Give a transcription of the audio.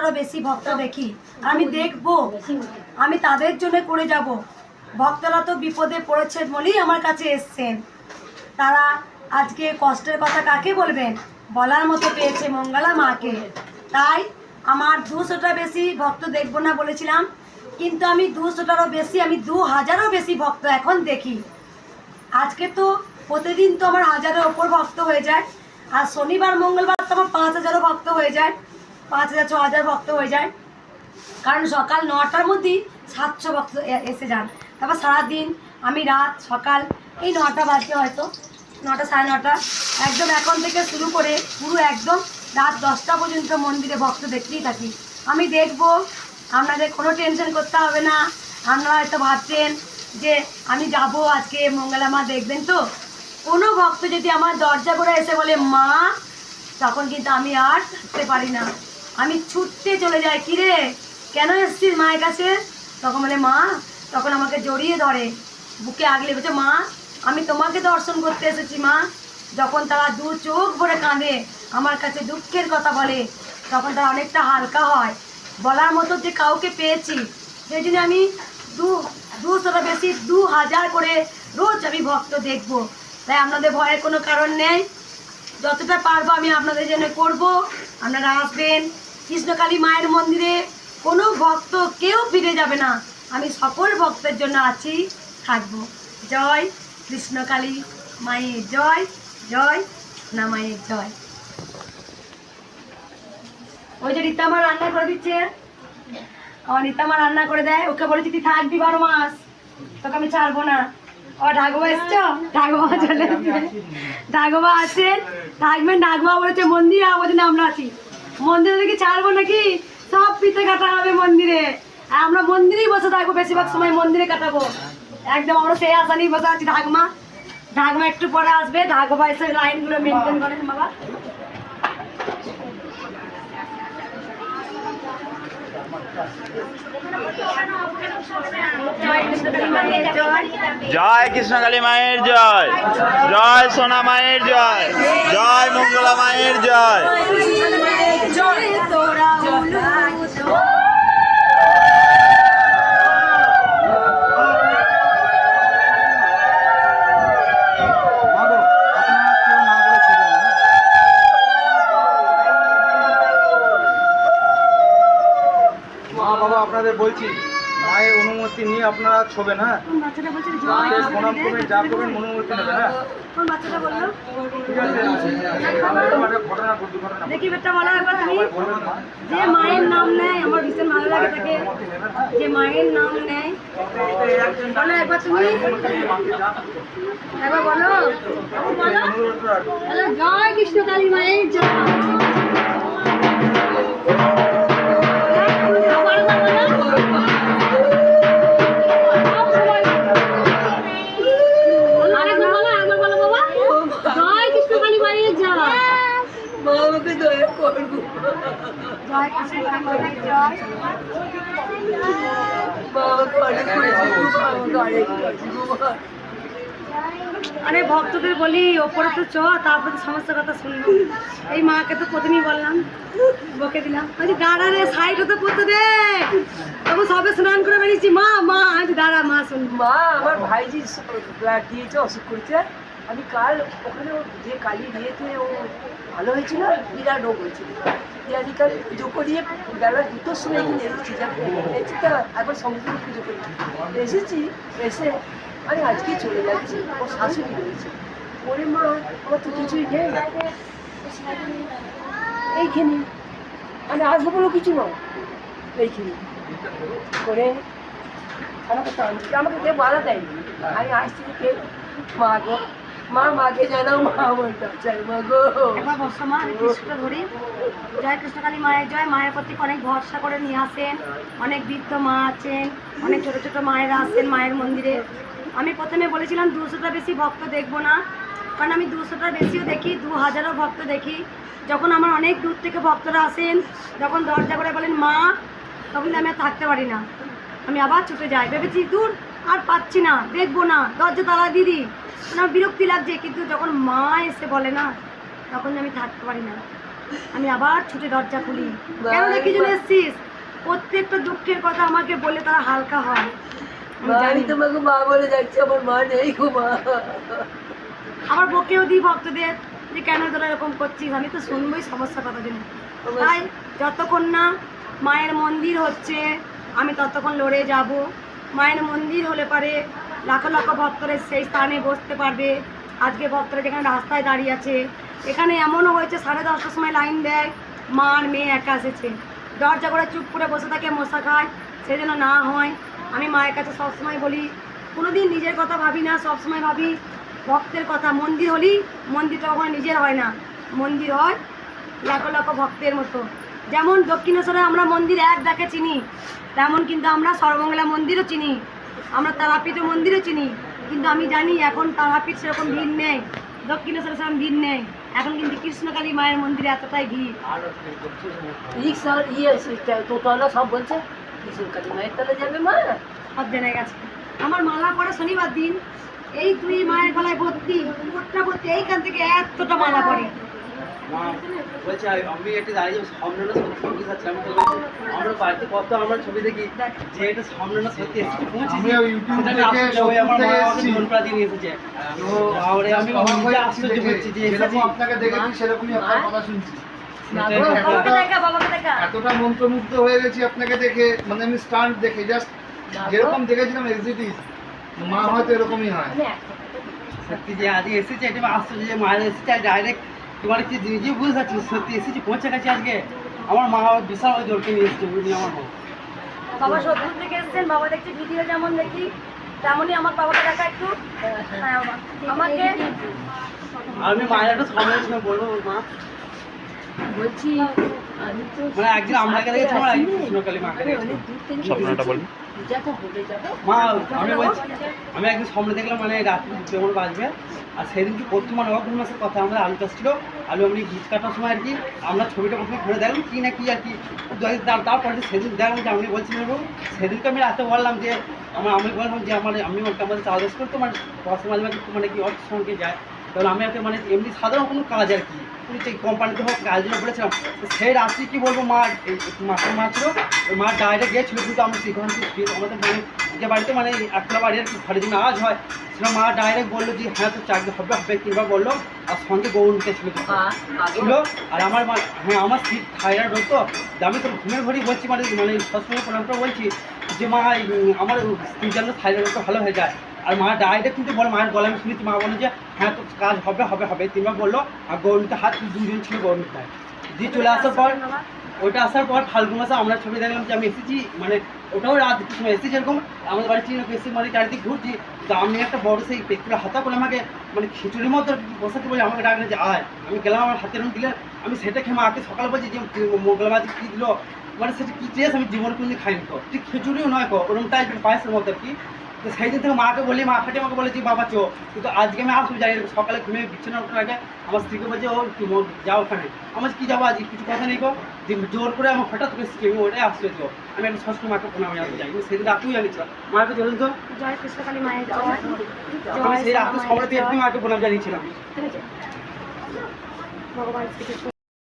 আরও বেশি ভক্ত দেখি। আমি দেখব, আমি তাদের জন্য করে যাব। ভক্তরা তো বিপদে পড়েছে বলেই আমার কাছে এসছেন। তারা আজকে কষ্টের কথা কাকে বলবেন? বলার মতো পেয়েছে মঙ্গলা মাকে। তাই আমার দুশোটা বেশি ভক্ত দেখব না বলেছিলাম, কিন্তু আমি দুশোটারও বেশি, আমি দু হাজারও বেশি ভক্ত এখন দেখি। আজকে তো প্রতিদিন তো আমার হাজারের ওপর ভক্ত হয়ে যায়, আর শনিবার, মঙ্গলবার তো আমার পাঁচ হাজারও ভক্ত হয়ে যায়। পাঁচ হাজার ছ হাজার ভক্ত হয়ে যায়। কারণ সকাল নটার মধ্যেই সাতশো ভক্ত এসে যান। তারপর সারাদিন আমি রাত, সকাল, এই নটা বাজে হয়তো, নটা, সাড়ে নটা, একদম এখন থেকে শুরু করে পুরো একদম রাত দশটা পর্যন্ত মন্দিরে ভক্ত দেখতেই থাকি। আমি দেখব, আপনাদের কোনো টেনশন করতে হবে না। আপনারা হয়তো ভাবছেন যে আমি যাব আজকে মঙ্গলা মা দেখবেন তো? কোনো ভক্ত যদি আমার দরজা করে এসে বলে, মা, তখন কিন্তু আমি আর থাকতে পারি না। আমি ছুটতে চলে যাই কিরে কেন এসছিস মায়ের কাছে? তখন বলে, মা, তখন আমাকে জড়িয়ে ধরে, বুকে আগলে বলছে মা, আমি তোমাকে দর্শন করতে এসেছি, মা। যখন তারা দু চোখ ভরে কাঁদে, আমার কাছে দুঃখের কথা বলে, তখন তারা অনেকটা হালকা হয়। বলার মতো যে কাউকে পেয়েছি, সেই জন্য আমি দু দুশোটা বেশি, দু হাজার করে রোজ আমি ভক্ত দেখব। তাই আপনাদের ভয়ের কোনো কারণ নেই। যতটা পারব আমি আপনাদের জন্য করব। আপনারা আসবেন। কৃষ্ণকালী মায়ের মন্দিরে কোনো ভক্ত কেউ ফিরে যাবে না। আমি সকল ভক্তের জন্য আছি, থাকব। জয় কৃষ্ণকালী মায়ের জয় জয় না মায়ের জয়। ওই যে রীতা আমার রান্না করে দিচ্ছে। আমার রীতা আমার রান্না করে দেয়। ওকে বলেছি, তুই থাকবি বারো মাস। তোকে আমি ছাড়বো না। ও ঢাকবা এসছো? ঢাকবা চলে ঢাকবা আছেন? থাকবেন। ঢাকবা বলেছে, মন্দিরে আমাদের আমরা আছি। মন্দিরে ছাড়বো নাকি? সব পিঠে কাটা হবে মন্দিরে। আমরা মন্দিরেই বসে থাকব বেশিরভাগ সময়, মন্দিরে কাটাবো। একদম আমরা সেই আশা নিয়ে বসে আছি, ঢাকমা। ঢাকমা একটু পরে আসবে ঢাকবা এসে লাইনগুলো মেনটেন করেন বাবা। জয় কৃষ্ণকালী মায়ের জয় জয় কৃষ্ণকালী মায়ের জয় জয় সোনা মায়ের জয় জয় মঙ্গলা মায়ের জয়। আপনাদের বলছি মায়ের অনুমতি নিয়ে আপনারা ছবেন হ্যাঁ? প্রণাম করবেন যা করবেন অনুমতি নেবেন হ্যাঁ? ঘটনা দুর্ঘটনা দেখি বেটা বলো একবার তুমি। যে মায়ের নাম নেয় আমার ভীষণ ভালো লাগে তাকে। যে মায়ের নাম নেয়। বলো একবার তুমি। একবার বলো। বলো। বলো জয় কৃষ্ণকালী মায়ের জয়। আরে ভক্তদের বলি ওপরে তো চ তারপরে সমস্ত কথা শুনব। এই মাকে তো প্রথমেই বললাম বকে দিলাম। বলছি দাঁড়া রে সাইডে তো করতে দে। তবু সবে স্নান করে বেরিয়েছি। মা মা বলছি, দাঁড়া মা শুনব মা আমার ভাইজি দিয়েছে অসুখ করেছে। আমি কাল ওখানে যে কালী দিয়েছে ও ভালো হয়েছিল বিরাট রোগ হয়েছিল। দিয়ে আমি কাল পুজো করিয়ে বেলা দুটোর সময় এখানে এসেছি। এসেছি তা একবার সঙ্গে পুজো করি। এসেছি, এসে আমি আজকেই চলে যাচ্ছি। ও শাশুড়ি রয়েছে। ওরে মা, আমার তো কিছুই নেই। এইখানে। আমি আসব বলো কিছু নয় এইখানে। করে আমাকে আমাকে কেউ বাধা দেয়নি। আমি আসছি যে কে? মা গো। মা মাকে জানাও, মা আমার চাই আমি ধরি। জয় কৃষ্ণকালী মায়ের জয়, মায়ের প্রতি অনেক ভরসা করে নিয়ে আসেন। অনেক বৃদ্ধ মা আছেন, অনেক ছোট ছোট মায়েরা আসেন মায়ের মন্দিরে। আমি প্রথমে বলেছিলাম দুশোটা বেশি ভক্ত দেখব না, কারণ আমি দুশোটার বেশিও দেখি দু হাজারও ভক্ত দেখি। যখন আমার অনেক দূর থেকে ভক্তরা আসেন, যখন দরজা করে বলেন, মা, তখন আমি থাকতে পারি না। আমি আবার ছুটে যাই। ভেবেছি, দূর, আর পাচ্ছি না, দেখব না। দরজা তালা দিদি আমার বিরক্তি লাগছে কিন্তু যখন মা এসে বলে না তখন আমি থাকতে পারি না। আমি আবার ছুটে দরজা খুলি। কেন কি জন্য এসছিস? প্রত্যেকটা দুঃখের কথা আমাকে বলে তারা হালকা হয়। জানি। তোমাকে মা বলে যাচ্ছি আমার মা নেই গো মা। আবার বকেও দিই ভক্তদের যে কেন তোরা এরকম করছিস? আমি তো শুনবোই সমস্যা কথা জন্য। তাই যতক্ষণ না মায়ের মন্দির হচ্ছে আমি ততক্ষণ লড়ে যাব। মায়ের মন্দির হলে পারে লাখো লাখো ভক্তরা সেই স্থানে বসতে পারবে। আজকে ভক্তরা যেখানে রাস্তায় দাঁড়িয়ে আছে, এখানে এমনও হয়েছে, সাড়ে দশটার সময় লাইন দেয়, মা আর মেয়ে একা এসেছে। দরজা করে চুপ করে বসে থাকে, মশা খায় সেই জন্য না হয়। আমি মায়ের কাছে সবসময় বলি, কোনোদিন নিজের কথা ভাবি না, সবসময় ভাবি, ভক্তের কথা, মন্দির হলেই মন্দিরটা কখনো নিজের হয় না। মন্দির হয় লাখ লাখো ভক্তের মতো। যেমন দক্ষিণেশ্বরে আমরা মন্দির এক ডাকে চিনি, তেমন কিন্তু আমরা সর্বমঙ্গলা মন্দিরও চিনি। আমরা তারাপীঠ মন্দিরও চিনি কিন্তু আমি জানি এখন তারাপীঠ সেরকম ভিড় নেই দক্ষিণেশ্বরে সেরকম ভিড় নেই। এখন কিন্তু কৃষ্ণকালী মায়ের মন্দিরে এতটাই ভিড়। রিক্সা ইয়ে সব বলছে কিশোর কালী মায়ের তলে যাবে মা। সব জেনে গেছে। আমার মালা পড়ে শনিবার দিন এই তুই মায়ের গলায় ভর্তি ভর্তা ভর্তি এইখান থেকে এতটা মালা পড়ে। মা বলছি আমি- আমি একটু দাঁড়িয়ে যাব সামনে না সত্যি সঙ্গী আমি তো আমরা বাড়িতে কত আমরা ছবি দেখি যে এটা সামনে না সত্যি এসেছে। পৌঁছেছি আমিও ইউটিউব সেটা আমি থেকে, আশ্চর্য আমার সত্যি মা থেকে আমাকে এসেছি। ফোন করে দিয়ে নিয়ে এসেছে। তো আমি অবাক নিজে যাচ্ছি আশ্চর্য হচ্ছি যে আপনাকে দেখেছি সেরকমই আপনার কথা শুনছি। সেটাই গো, একটা- বাবাকে দেখা বাবাকে দেখা। এতটা মন্ত্রমুগ্ধ হয়ে গেছি আপনাকে দেখে মানে আমি স্টান্ট দেখে জাস্ট যেরকম দেখেছিলাম এক্সিটিভ মা হয়তো এরকমই হয়। সত্যি যে আজকে এসেছে এটা আশ্চর্য যে মায়ের এসেছে ডাইরেক্ট তোমার কি নিজে বুঝতে পারছি সত্যি এসেছি পৌঁছে গেছি আজকে আমার মা বাবা বিশাল জোরকে নিয়ে এসেছে বুঝলি আমার মা বাবা সত্যি থেকে এসছেন বাবা দেখছি ভিডিও যেমন দেখি তেমনই আমার বাবাকে দেখা একটু। হ্যাঁ আমাকে আমি মায়ের একটা সময় বলব মা। বলছি মানে একদিন আমার কৃষ্ণকালী মাকে স্বপ্নটা মা আমি বলছি আমি একদিন দেখলাম মানে রাত্রি বাজবে। আর সেদিন কি প্রথম মানে মাসের কথা আমাদের আলু চাষ ছিল আলু আমি বীজ কাটার সময় আর কি আমরা ছবিটা প্রথমে ঘুরে দেখলাম কি না কি আর কি। তারপরে সেদিন দেখলাম যে আমি বলছিলাম সেদিনকে আমি রাতে বললাম যে আমার আমি বললাম যে আমার আমি ওকে আমাদের চাষবাস করতো মানে বছর মাঝে মাঝে একটু মানে কি অর্থ সঙ্গে যায়। তখন আমি ওকে মানে এমনি সাধারণ কোনো কাজ আর কি। সেই কোম্পানিতে হোক কাজ জন্য বলেছিলাম। সেই রাত্রি কি বলব মা এই মাসের মা ছিল মা ডাইরেক্ট গিয়েছিল কিন্তু আমরা সেখানে আমাদের মানে যে বাড়িতে মানে একটা বাড়ি আর কি ঘরে দিন আজ হয় সেটা মা ডাইরেক্ট বলল যে হ্যাঁ তো চাকরি হবে হবে। কিংবা বলল আর সঙ্গে গৌরীতে ছিল ছিল আর আমার মা হ্যাঁ আমার সিট থাইরয়েড হতো আমি তো ঘুমের ঘরেই বলছি মানে মানে সবসময় প্রণামটা বলছি যে মা আমার স্ত্রীর জন্য থাইরয়েডটা ভালো হয়ে যায়। আর মা ডাইরেক্ট কিন্তু বলে মায়ের গলা আমি শুনেছি মা বলে যে হ্যাঁ তো কাজ হবে হবে হবে। তিনবার বলল আর গৌরীতে হাত দুজন ছিল গৌরীতে দিয়ে চলে আসার পর ওইটা আসার পর ফাল্গুন মাসে আমরা ছবি দেখলাম যে আমি এসেছি মানে ওটাও রাত সময় এসেছি এরকম আমাদের বাড়ি চিনে এসে মানে চারিদিক ঘুরছি। তো আমি একটা বড় সেই পেট্রোল হাতা করে আমাকে মানে খিচুড়ির মতো বসাতে বলে আমাকে ডাকলে যে আয়। আমি গেলাম আমার হাতে এরকম দিলে আমি সেটা খেয়ে মাকে সকাল বলছি যে মোগলা মাছ কী দিল? মানে সেটা কী টেস্ট আমি জীবনে কোনোদিন খাইনি তো। ঠিক খিচুড়িও নয় কো ওরকম টাইপের পায়েসের মতো আর কি। তো সেই দিন থেকে মাকে বলি মা খাটে আমাকে বলে যে বাবা চো। কিন্তু আজকে আমি আসব জানি সকালে ঘুমিয়ে বিছানা ওঠার আগে আমার স্ত্রীকে বলছে ও যাও ওখানে। আমার কি যাব আজকে? কিছু কথা নেই গো। জোর করে আমার হঠাৎ করে স্ত্রী ওটাই আসছে তো আমি একটা ষষ্ঠ মাকে ফোন আমি আসতে যাই সেদিন রাতেও জানিয়েছিলাম মাকে চলুন তো। আমি সেই রাতে পেয়ে মাকে ফোন জানিয়েছিলাম। ভগবান